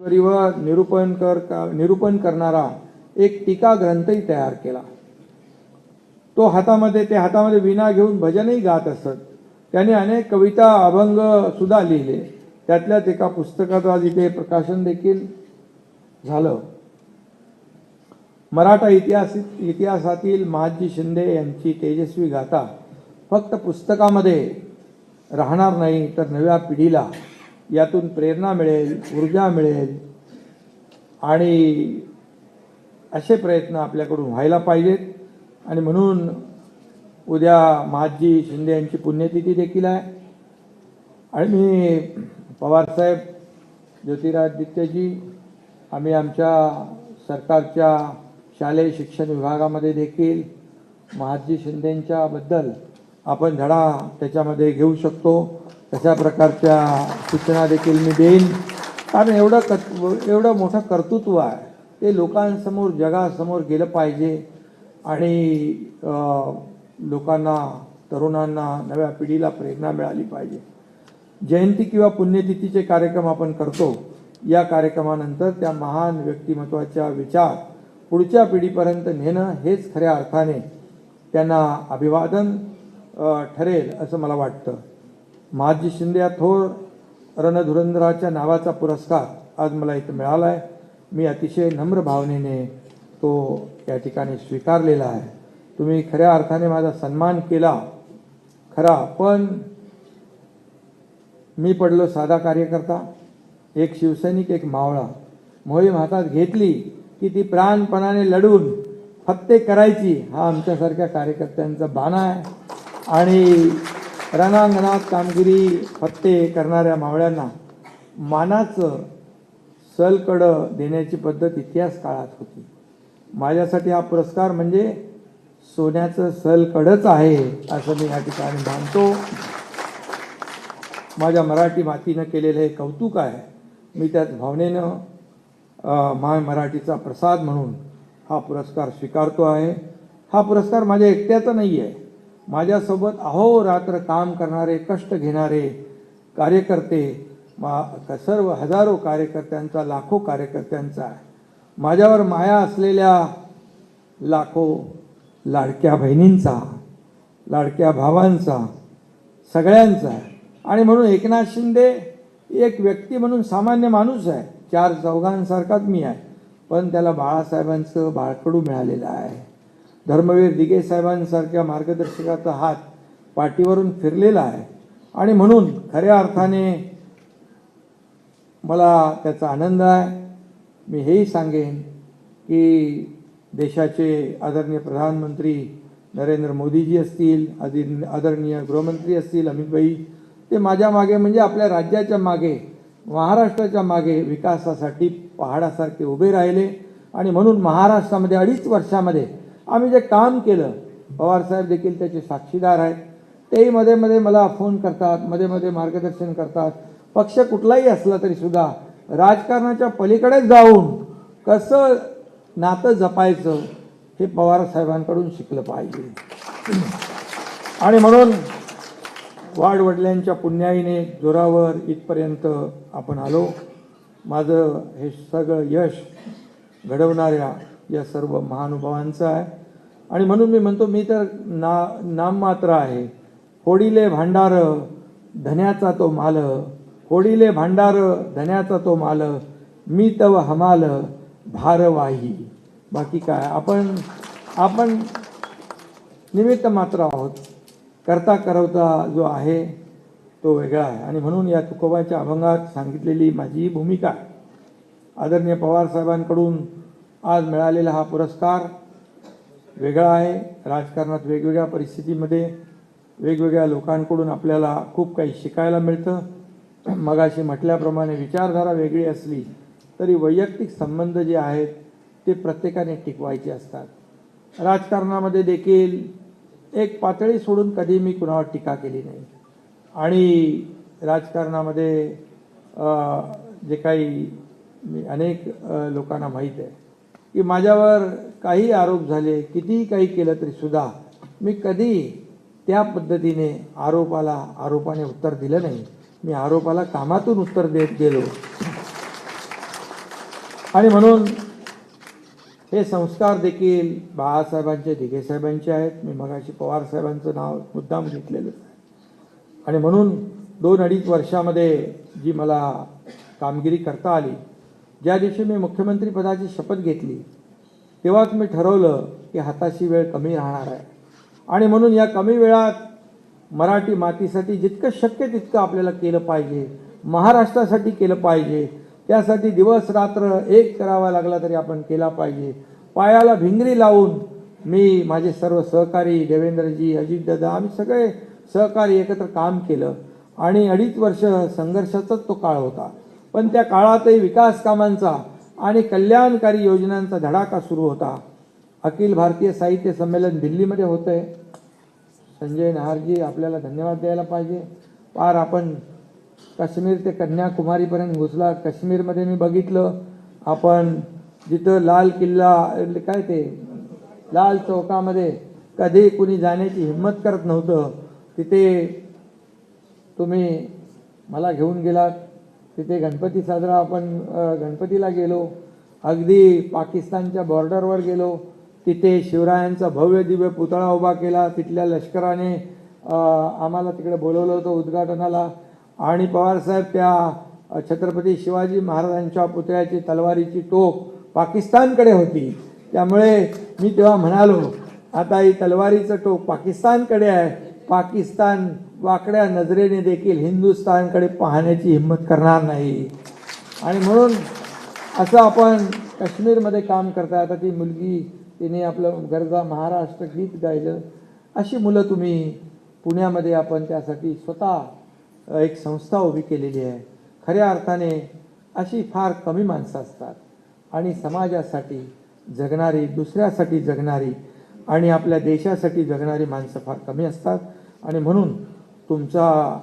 ईश्वरीवर निरूपण कर निरूपण करणारा एक टीका ग्रंथही तयार केला. तो हातामध्ये ते हातामध्ये विना घेऊन भजनही गात असत. त्याने अनेक कविता अभंग सुद्धा लिहिले. त्यातल्याच एका पुस्तकाचं आज इथे प्रकाशन देखील झालं. मराठा इतिहास इतिहासातील महाजी शिंदे यांची तेजस्वी गाथा फक्त पुस्तकामध्ये राहणार नाही तर नव्या पिढीला यातून प्रेरणा मिळेल ऊर्जा मिळेल. आणि असे प्रयत्न आपल्याकडून व्हायला पाहिजेत. आणि म्हणून उद्या महाजी शिंदे यांची पुण्यतिथी देखील आहे. आणि मी पवारसाहेब ज्योतिरादित्यजी आम्ही आमच्या सरकारच्या शालेय शिक्षण विभागामध्ये देखील महाजी शिंदेंच्याबद्दल आपण धडा त्याच्यामध्ये घेऊ शकतो. तशा प्रकारच्या सूचना देखील मी देईन. कारण एवढं कत एवढं मोठं कर्तृत्व आहे. ते लोकांसमोर जगासमोर गेलं पाहिजे. आणि लोकांना तरुणांना नव्या पिढीला प्रेरणा मिळाली पाहिजे. जयंती किंवा पुण्यतिथीचे कार्यक्रम आपण करतो. या कार्यक्रमानंतर त्या महान व्यक्तिमत्वाच्या विचार पुढच्या पिढीपर्यंत नेणं हेच खऱ्या अर्थाने त्यांना अभिवादन ठरेल असं मला वाटतं. माजी शिंदे थोर रणधुरंधराच्या नावाचा पुरस्कार आज मला इथं मिळाला आहे मी अतिशय नम्र भावनेने तो या ठिकाणी स्वीकारलेला आहे. तुम्ही खऱ्या अर्थाने माझा सन्मान केला. खरा पण मी पडलो साधा कार्यकर्ता एक शिवसैनिक एक मावळा. मोहीम हातात घेतली की ती प्राणपणाने लढून फत्ते करायची हा आमच्यासारख्या कार्यकर्त्यांचा बाणा आहे. आणि रणांगणात कामगिरी फत्ते करणाऱ्या मावळ्यांना मानाचं सलकडं देण्याची पद्धत इतिहास काळात होती. माझ्यासाठी हा पुरस्कार म्हणजे सोन्याचं सलकडच आहे असं मी या ठिकाणी मानतो. माझ्या मराठी मातीनं केलेलं हे कौतुक आहे. मी त्यात भावनेनं माय मराठीचा प्रसाद म्हणून हा पुरस्कार स्वीकारतो आहे. हा पुरस्कार माझ्या एकट्याचा नाही आहे माझ्यासोबत अहोरात्र काम करणारे कष्ट घेणारे कार्यकर्ते मा सर्व हजारो कार्यकर्त्यांचा लाखो कार्यकर्त्यांचा आहे. माझ्यावर माया असलेल्या लाखो लाडक्या बहिणींचा लाडक्या भावांचा सगळ्यांचा आहे. आणि म्हणून एकनाथ शिंदे एक व्यक्ती म्हणून सामान्य माणूस आहे. चार चौघांसारखाच मी आहे. पण त्याला बाळासाहेबांचं बाळकडू मिळालेलं आहे. धर्मवीर दिगे साहेबांसारख्या मार्गदर्शकाचा हात पाठीवरून फिरलेला आहे. आणि म्हणून खऱ्या अर्थाने मला त्याचा आनंद आहे. मी हेही सांगेन की देशाचे आदरणीय प्रधानमंत्री नरेंद्र मोदीजी असतील आदि आदरणीय गृहमंत्री असतील अमितभाई ते माझ्या मागे म्हणजे आपल्या राज्याच्या मागे महाराष्ट्राच्या मागे विकासासाठी पहाडासारखे उभे राहिले. आणि म्हणून महाराष्ट्रामध्ये अडीच वर्षामध्ये आम्ही जे काम केलं पवारसाहेब देखील त्याचे साक्षीदार आहेत. तेही मध्ये मध्ये मला फोन करतात मध्ये मध्ये मार्गदर्शन करतात. पक्ष कुठलाही असला तरी सुद्धा राजकारणाच्या पलीकडे जाऊन कसं नातं जपायचं हे पवारसाहेबांकडून शिकलं पाहिजे. आणि म्हणून वाडवडिलांच्या पुण्याईने जोरावर इथपर्यंत आपण आलो. माझं हे सगळं यश घडवणाऱ्या या सर्व महानुभावांचा आहे. आणि म्हणून मी म्हणतो मी तर ना नाममात्र आहे. होडीले भांडार धन्याचा तो माल. होडीले भांडार धन्याचा तो माल. मी तव हमाल भारवाही. बाकी काय? आपण आपण निमित्त मात्र आहोत. करता करवता जो आहे तो वेगळा आहे. आणि म्हणून या तुकोबाच्या अभंगात सांगितलेली माझी ही भूमिका. आदरणीय पवार साहेबांकडून आज मिळालेला हा पुरस्कार वेगळा आहे. राजकारणात वेगवेगळ्या परिस्थितीमध्ये वेगवेगळ्या लोकांकडून आपल्याला खूप काही शिकायला मिळतं. मगाशी म्हटल्याप्रमाणे विचारधारा वेगळी असली तरी वैयक्तिक संबंध जे आहेत ते प्रत्येकाने टिकवायचे असतात. राजकारणामध्ये देखील एक पातळी सोडून कधी मी कुणावर टीका केली नाही. आणि राजकारणामध्ये जे काही मी अनेक लोकांना माहीत आहे. की माझ्यावर काही आरोप झाले कितीही काही केलं तरी सुद्धा मी कधी त्या पद्धतीने आरोपाला आरोपाने उत्तर दिलं नाही. मी आरोपाला कामातून उत्तर देत गेलो. आणि म्हणून हे संस्कार देखील बाळासाहेबांचे दिघेसाहेबांचे आहेत. मी मगाशी पवार साहेबांचं नाव मुद्दाम घेतलेलं आहे. आणि म्हणून दोन अडीच वर्षामध्ये जी मला कामगिरी करता आली ज्या दिवशी मी मुख्यमंत्री पदाची शपथ घेतली तेव्हाच मी ठरवलं की हाताशी वेळ कमी राहणार आहे. आणि म्हणून या कमी वेळात मराठी मातीसाठी जितकं शक्य तितकं आपल्याला केलं पाहिजे महाराष्ट्रासाठी केलं पाहिजे. त्यासाठी दिवस रात्र एक करावा लागला तरी आपण केला पाहिजे. पायाला भिंगरी लावून मी माझे सर्व सहकारी देवेंद्रजी अजितदादा आम्ही सगळे सहकारी एकत्र काम केलं. आणि अडीच वर्ष संघर्षाचाच तो काळ होता. पण त्या काळातही विकास कामांचा आणि कल्याणकारी योजनांचा धडाका सुरू होता. अखिल भारतीय साहित्य संमेलन दिल्लीमध्ये होतंय. संजय नहारजी आपल्याला धन्यवाद द्यायला पाहिजे. पार आपण काश्मीर ते कन्याकुमारीपर्यंत घुसला. काश्मीरमध्ये मी बघितलं. आपण जिथं लाल किल्ला काय ते लाल चौकामध्ये कधी कुणी जाण्याची हिंमत करत नव्हतं तिथे तुम्ही मला घेऊन गेलात. तिथे गणपती साजरा आपण गणपतीला गेलो. अगदी पाकिस्तानच्या बॉर्डरवर गेलो. तिथे शिवरायांचा भव्य दिव्य पुतळा उभा केला. तिथल्या लष्कराने आम्हाला तिकडे बोलवलं होतं उद्घाटनाला. आणि पवारसाहेब त्या छत्रपती शिवाजी महाराजांच्या पुतळ्याची तलवारीची टोक पाकिस्तानकडे होती. त्यामुळे मी तेव्हा म्हणालो आता ही तलवारीचं टोक पाकिस्तानकडे आहे. पाकिस्तान वाकड्या नजरेने देखील हिंदुस्थानकडे पाहण्याची हिंमत करणार नाही. आणि म्हणून असं आपण काश्मीरमध्ये काम करता आता ती मुलगी तिने आपलं गरजा महाराष्ट्र गीत गायलं अशी मुलं तुम्ही पुण्यामध्ये आपण त्यासाठी स्वतः एक संस्था उभी केलेली आहे. खऱ्या अर्थाने अशी फार कमी माणसं असतात. आणि समाजासाठी जगणारी दुसऱ्यासाठी जगणारी आणि आपल्या देशासाठी जगणारी माणसं फार कमी असतात. आणि म्हणून तुमचा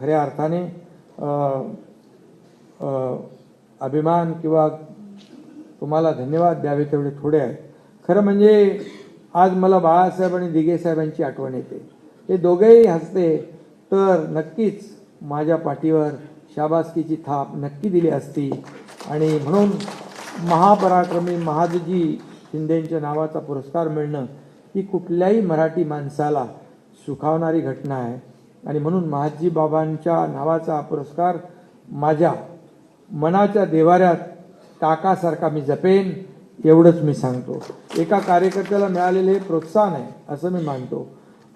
खऱ्या अर्थाने अभिमान किंवा तुम्हाला धन्यवाद द्यावे तेवढे थोडे आहेत. खरं म्हणजे आज मला बाळासाहेब आणि दिगे साहेबांची आठवण येते. ते दोघेही हसते तर नक्कीच माझ्या पाठीवर शाबासकीची थाप नक्की दिली असती. आणि म्हणून महापराक्रमी महादजी शिंदेंच्या नावाचा पुरस्कार मिळणं ही कुठल्याही मराठी माणसाला सुखावणारी घटना आहे. आणि म्हणून महाजी बाबांच्या नावाचा पुरस्कार माझ्या मनाच्या देवाऱ्यात टाकासारखा मी जपेन एवढंच मी सांगतो. एका कार्यकर्त्याला मिळालेले हे प्रोत्साहन आहे असं मी मानतो.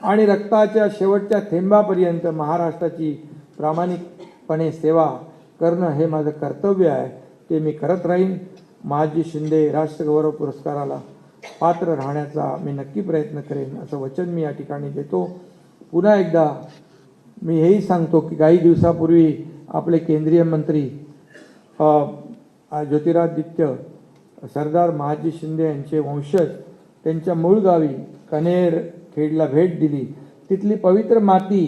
आणि रक्ताच्या शेवटच्या थेंबापर्यंत महाराष्ट्राची प्रामाणिकपणे सेवा करणं हे माझं कर्तव्य आहे ते मी करत राहीन. महाजी शिंदे राष्ट्रगौरव पुरस्काराला पात्र राहण्याचा मी नक्की प्रयत्न करेन असं वचन मी या ठिकाणी देतो. पुन्हा एकदा मी हेही सांगतो की काही दिवसापूर्वी आपले केंद्रीय मंत्री ज्योतिरादित्य सरदार महाजी शिंदे यांचे वंशज त्यांच्या मूळ गावी कनेर खेडला भेट दिली. तिथली पवित्र माती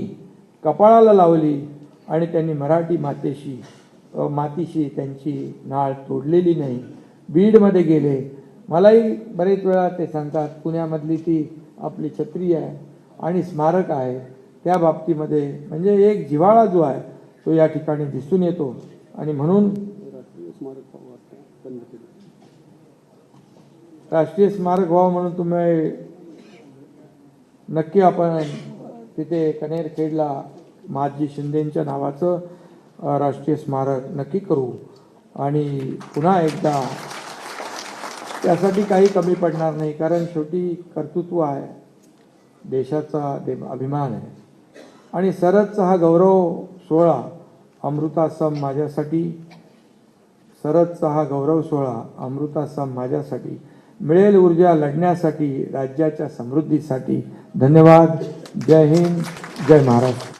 कपाळाला लावली आणि त्यांनी मराठी मातेशी मातीशी त्यांची नाळ तोडलेली नाही. बीडमध्ये गेले. मलाही बरेच वेळा ते सांगतात पुण्यामधली ती आपली छत्री आहे आणि स्मारक आहे. त्या बाबतीमध्ये म्हणजे एक जिव्हाळा जो आहे तो या ठिकाणी दिसून येतो. आणि म्हणून राष्ट्रीय स्मारक व्हावं म्हणून तुम्ही नक्की आपण तिथे कनेरखेडला महाजी शिंदेंच्या नावाचं राष्ट्रीय स्मारक नक्की करू. आणि पुन्हा एकदा त्यासाठी काही कमी पडणार नाही कारण शेवटी कर्तृत्व आहे. देशाचा दे अभिमान आहे. आणि सरदचा हा गौरव सोहळा अमृतासम माझ्यासाठी. सरदचा हा गौरव सोहळा अमृतासम माझ्यासाठी. मिळेल ऊर्जा लढण्यासाठी राज्याच्या समृद्धीसाठी. धन्यवाद. जय हिंद. जय महाराष्ट्र.